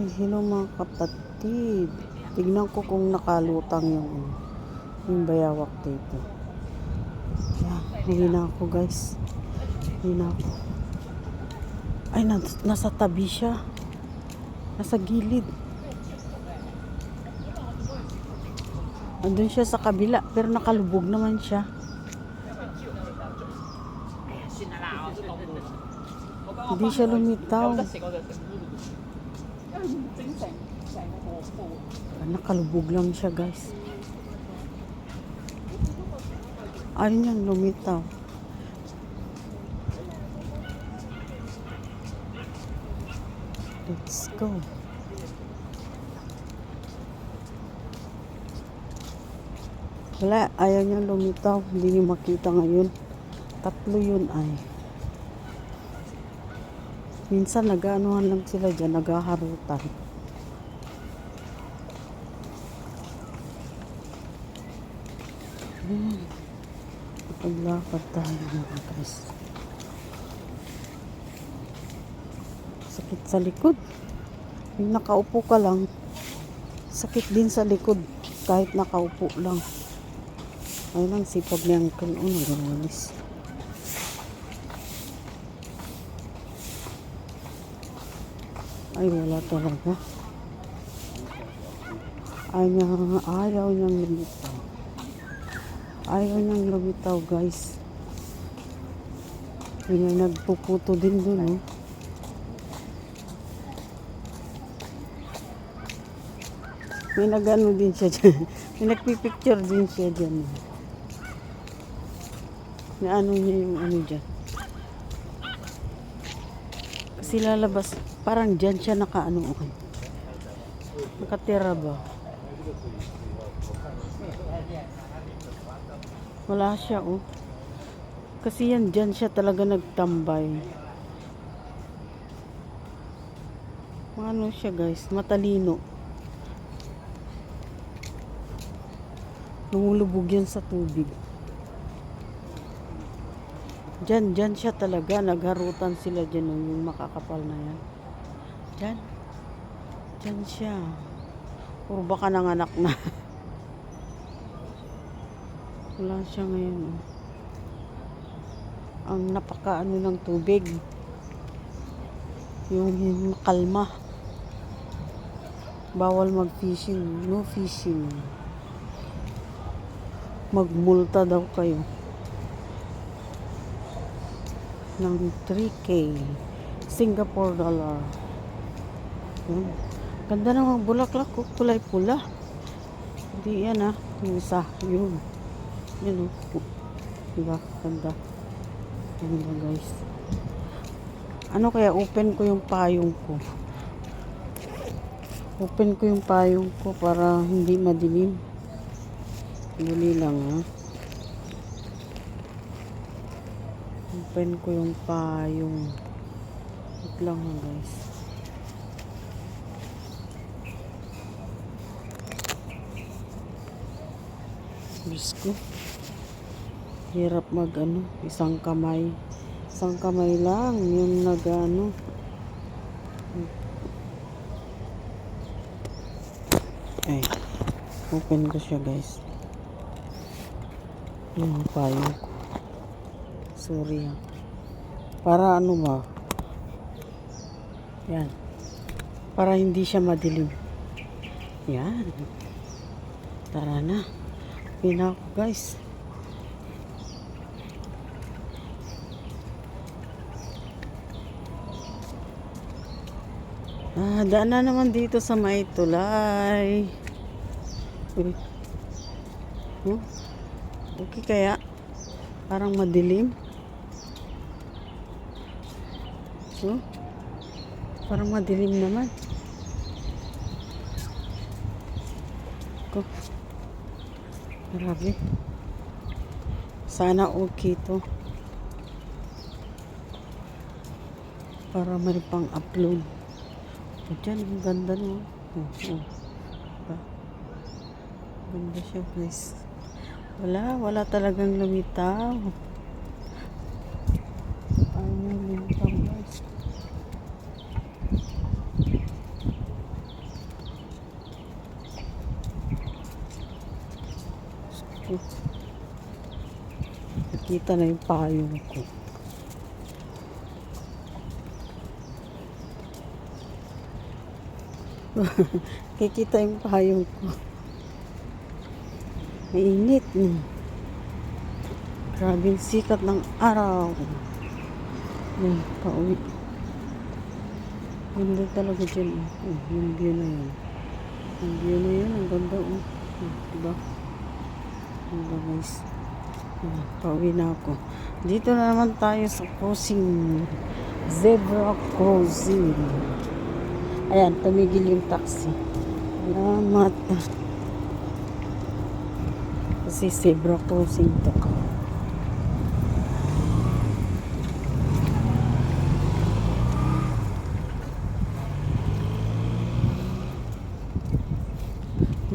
Ay, hello mga kapatid. Tignan ko kung nakalutang yung, yung bayawak dito. Yeah, hindi na ako guys. Hindi na ako. Ay, nas- nasa tabi siya. Nasa gilid. Andun siya sa kabila, pero nakalubog naman siya. Hindi siya lumitaw. Nakalubog lang siya guys. Ayaw niyang lumitaw. Let's go. Wala, ayaw niyang lumitaw. Hindi niyo makita ngayon. Tatlo yun ay. Minsan nag-anuhan lang sila dyan, naghaharutan. Hmm. Paglakad tayo mga guys. Sakit sa likod. Yung nakaupo ka lang, sakit din sa likod kahit nakaupo lang. Ayun lang, sipag ni Uncle. Oh, nagawalis. Ay, wala talaga. Ayaw, ayaw niyang lumitaw. Ayaw niyang lumitaw, guys. Yun nagpuputo din dun, oh. May nagano din siya dyan. May nagpipicture din siya dyan. Na ano niya yung ano dyan. Kasi lalabas, parang dyan siya nakaano, okay. Nakatira ba? Wala siya, oh. Kasi yan, dyan siya talaga nagtambay. Ano siya, guys? Matalino. Lumulubog yan sa tubig. Diyan, diyan siya talaga. Nagharutan sila dyan oh, yung makakapal na yan. Diyan. Diyan siya. Puro baka nanganak na. Wala siya ngayon. oh. Ang napakaano ng tubig. Yung, yung kalma. Bawal mag-fishing. No fishing. Magmulta daw kayo. Ng 3K. Singapore dollar. Yun. Ganda ng bulaklak ko. Kulay pula. Hindi yan ah. Yung isa. Yun. Yun oh. Diba? Ganda. Ganda guys. Ano kaya open ko yung payong ko. Open ko yung payong ko para hindi madilim. Dali lang ha. Open ko yung payong. Wait lang ha guys. Diyos ko. Hirap mag ano, isang kamay. Isang kamay lang yung nag ano. Ay, open ko siya guys. Yung payong ko. Sorry ha. Para ano ba? Yan. Para hindi siya madilim. Yan. Tara na. Pina ako guys. Ah, daan na naman dito sa may tulay. Uy. Oh. Okay kaya? Parang madilim. Oh. Parang madilim naman. Ko. Grabe. Sana okay to. Para may pang upload. O dyan, ang ganda no. Oh, oh. Diba? Ganda siya guys. Wala, wala talagang lumitaw. Ayaw lumitaw guys. Nakita na yung payong ko. Kikita yung payong ko. Mainit. Grabe yung sikat ng araw. Yan, pauwi. Ganda talaga dyan. eh. Oh, yung view na yun. Yung view na yun, ang ganda. Oh. Oh, diba? Diba guys? Pauwi na ako. Dito na naman tayo sa crossing. Zebra crossing. Ayan, tumigil yung taxi. Salamat. Kasi zebra crossing to.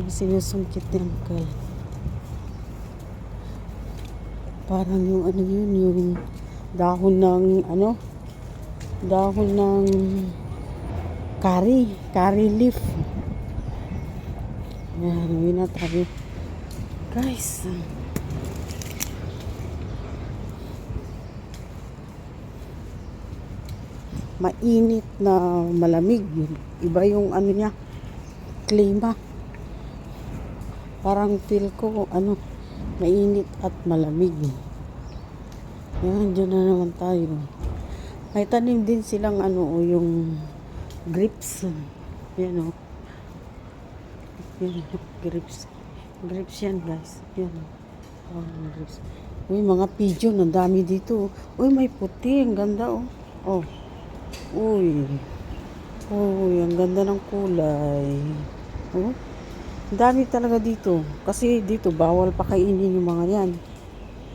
Sinusungkit ni Uncle. Parang yung ano yun, yung dahon ng ano, dahon ng curry, curry leaf. Yan, uwi na tayo. Guys, mainit na malamig. Iba yung ano niya, klima. Parang feel ko, ano, mainit at malamig. Yan, dyan na naman tayo. May tanim din silang ano, o yung grapes. Yan o. Yan, grapes. Grapes yan, guys. Yan. Oh, grapes. Uy, mga pigeon, ang dami dito. Uy, may puti. Ang ganda, oh. Oh. Uy. Uy, ang ganda ng kulay. Oh. Dami talaga dito. Kasi dito, bawal pa kainin yung mga yan.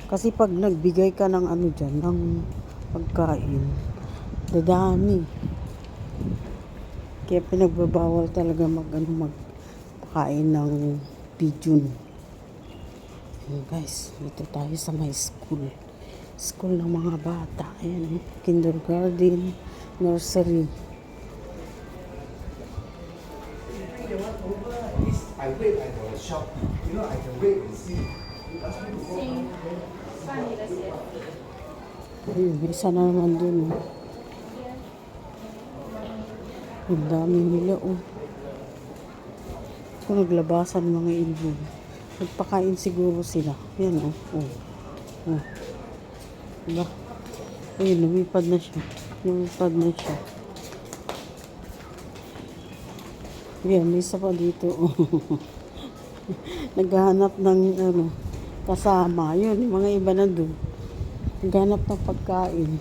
Kasi pag nagbigay ka ng ano dyan, ng pagkain, dadami. Kaya pinagbabawal talaga mag, ano, magpakain ng pigeon. Ayan guys, dito tayo sa my school. School ng mga bata. Ayan, oh, kindergarten, nursery. I wait at the shop. You know, I can wait and see. You ask me to go. Ayun, isa na naman dun. Oh. Ang dami nila, oh. Kung naglabasan mga ilbog. Nagpakain siguro sila. Yan, oh. Oh. oh. Diba? Ayun, lumipad na siya. Lumipad na siya. Yan, may isa pa dito. Naghahanap ng ano, kasama. Yun, yung mga iba na doon. Naghanap ng pagkain.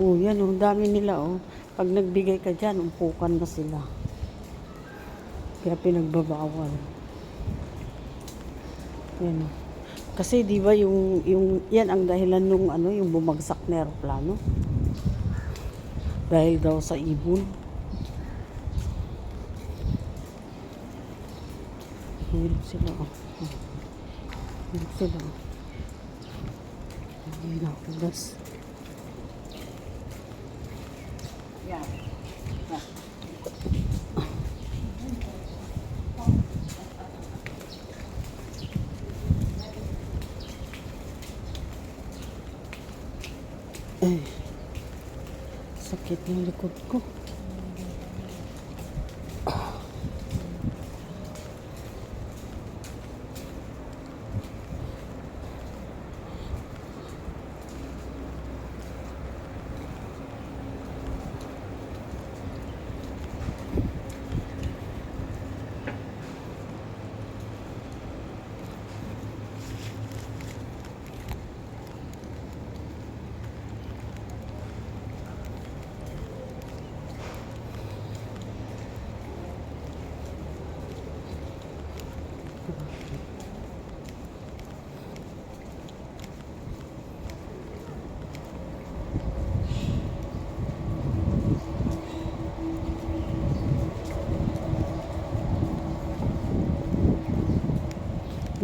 Oh, yan oh, dami nila oh. Pag nagbigay ka dyan, umpukan na sila. Kaya pinagbabawal. Yan oh. Kasi di ba yung, yung, yan ang dahilan nung ano, yung bumagsak na aeroplano. Dahil daw sa ibon. Hirap sila oh. Hirap sila oh. Hindi na ako gas. Yan. Yan. Eh, sakit ng likod ko.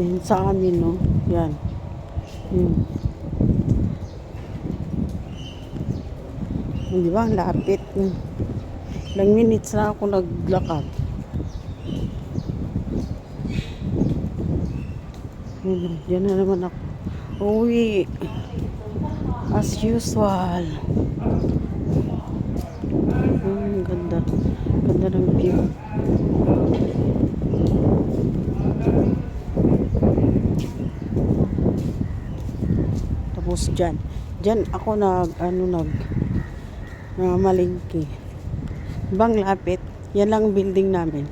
Yan sa amin, no? Yan. Yun. Di ba? Lapit. Ilang minutes na ako naglakad. Yun, Diyan na naman ako. Uwi. As usual. Hmm, ganda. Ganda ng view. Tapos dyan. Dyan ako nag, ano, nag, malingki. Bang lapit. Yan lang ang building namin.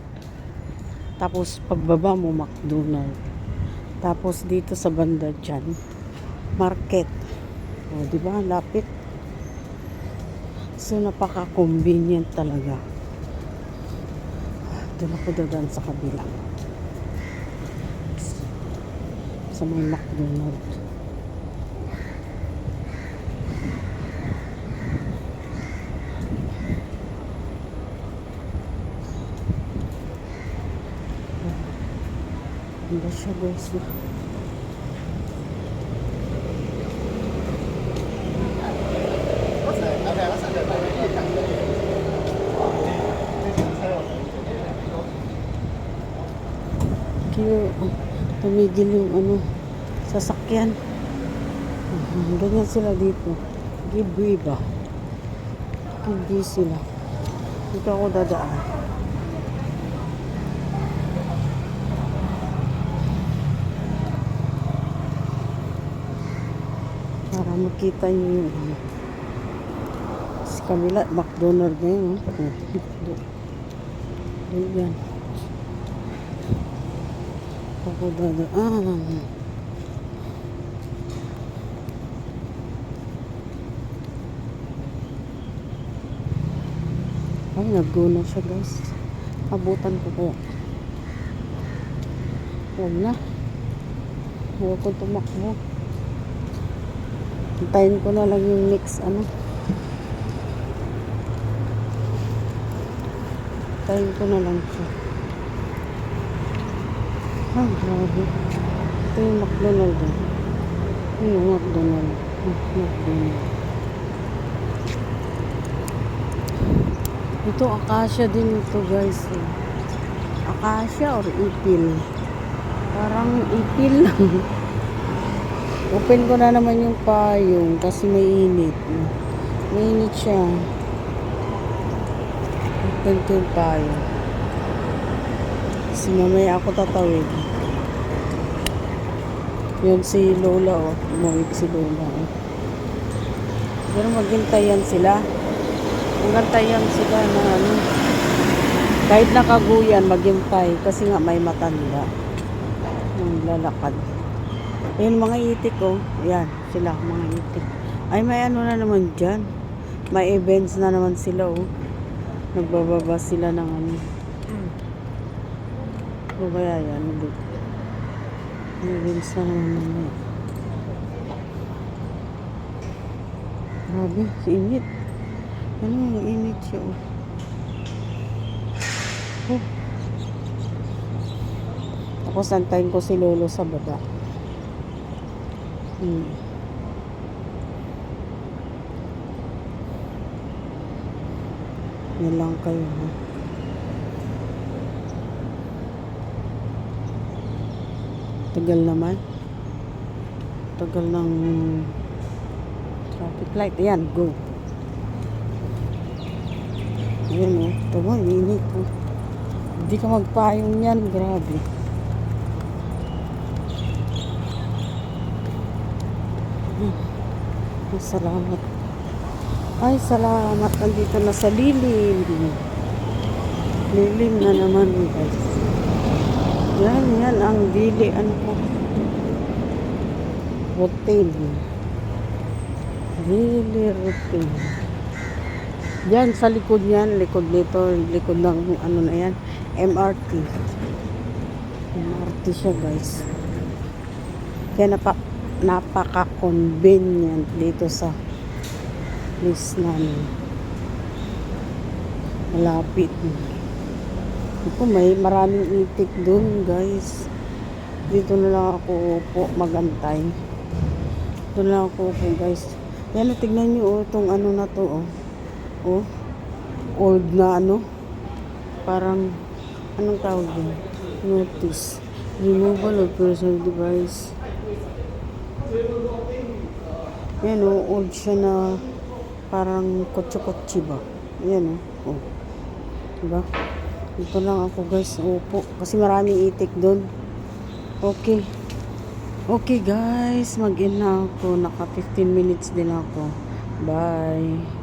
Tapos pagbaba mo, McDonald. Tapos dito sa banda dyan, market. O, di ba? Lapit. So, napaka-convenient talaga. Doon ako dadaan sa kabila. Sa may McDonald. Ganda siya guys. Cute. Tumigil yung ano, sasakyan. Ganyan sila dito. Giveaway ba? Hindi sila. Dito ako dadaan. Para makita niyo yung ano. Sa kabila, McDonald na yun. oh. Doon. Doon yan. Ako dadaan. Ay, nag-go na siya guys. Abutan ko kaya. Huwag na. Huwag ko tumakbo. Hintayin ko na lang yung next ano. Hintayin ko na lang siya. Ay, grabe. Ito yung McDonald eh. Ito yung McDonald. Ah, McDonald. Ito, akasya din ito guys. Eh. Akasya or ipil. Parang ipil lang. Open ko na naman yung payong kasi may init. May init siya. Open ko yung payong. Kasi mamaya ako tatawid. Yun si Lola oh. Umawit si Lola oh. Pero maghintayan sila. Maghintayan sila na ano. Kahit nakaguyan, maghintay. Kasi nga may matanda. Yung lalakad. Ayun, mga itik oh. Ayan, sila, mga itik. Ay, may ano na naman dyan. May events na naman sila oh. Nagbababa sila ng ano. Ano kaya yan? Hindi. May events na naman naman. Grabe, init. Ano yung init siya oh. Oh. Tapos antayin ko si Lolo sa baba. Hmm. Yan lang kayo ha. Tagal naman. Tagal ng traffic light. Ayan, go. Ayan o. Oh. Tama, init o. Hindi ka magpayong yan. Grabe. Ay, salamat. Ay, salamat. Nandito na sa lilim. Lilim na naman, guys. Yan, yan ang dili. Ano po? Hotel. Dili hotel. Yan, sa likod yan. Likod nito. Likod ng ano na yan. MRT. MRT siya, guys. Kaya napa, napaka-convenient dito sa place namin. Malapit. Ako, may maraming itik doon, guys. Dito na lang ako upo, magantay. Dito na lang ako upo, guys. Yan, tignan nyo, oh, itong ano na to, oh. Oh, old na ano. Parang, anong tawag yun? Notice. Removal of personal device. Yan o, old siya na parang kotse-kotse ba? Yan o. Oh. Diba? Dito lang ako guys. Upo. Kasi maraming itik doon. Okay. Okay guys. Mag-in na ako. Naka 15 minutes din ako. Bye.